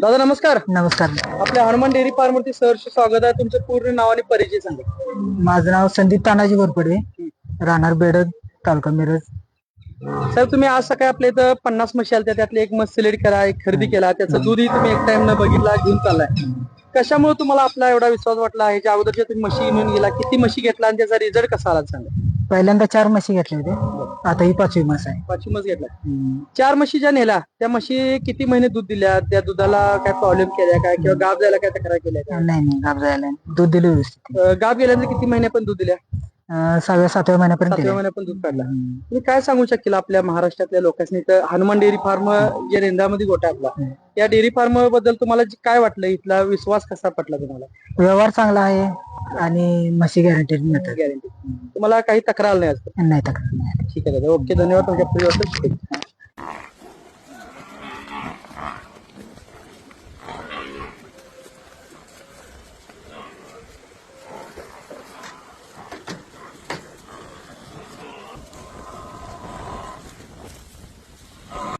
दादा नमस्कार. नमस्कार. आपल्या हनुमान डेअरी फार्म वरती सहर्ष स्वागत आहे. तुमचं पूर्ण नाव आणि परिचय सांगा. माझं नाव संदीप तानाजी गोरपडे राहणार बेडद तालुका मिरज. सर तुम्ही आज सकाळी आपल्या इथं पन्नास म्हशी आल्या. त्यातली एक मस्त सिलेक्ट करा एक खरेदी केला. त्याचं दूधही तुम्ही एक टाइम न बघितला घेऊन चाललाय. कशामुळे तुम्हाला आपला एवढा विश्वास वाटला? ह्याच्या अगोदरच्या तुम्ही म्हशी घेऊन गेला किती म्हशी घेतला? आणि त्याचा रिझल्ट कसा आला सांगा. पहिल्यांदा चार म्हशी घेतले होते आता ही पाचवी म्हस आहे. पाचवी म्हस घेतला. चार म्हशी ज्या नेल्या त्या म्हशी किती महिने दूध दिल्या? त्या दुधाला काय प्रॉब्लेम केल्या काय? किंवा गाब जायला काय? तक्रार केल्या नाही नाही गाब जायला नाही. दूध दिलं व्यवस्थित. अं, गाब गेल्यानंतर किती महिने पण दूध दिल्या? अं, सहाव्या सातव्या महिन्यापर्यंत सातव्या दिलं. महिन्यात पण दूध काढला. तुम्ही काय सांगू शकेल आपल्या महाराष्ट्रातल्या लोकांनी तर हनुमान डेअरी फार्म जे रेंदामध्ये गोटा आहे आपला या डेअरी फार्मबद्दल तुम्हाला जे काय वाटलं? इथला विश्वास कसा पटला तुम्हाला? व्यवहार चांगला आहे आणि म्हशी गॅरंटेड मिळतात. गॅरंटी तुम्हाला काही तक्रार नाही असतं नाही तक्रार नाही. ঠিক আছে ওকে ধন্যবাদ তোমাকে প্রিয়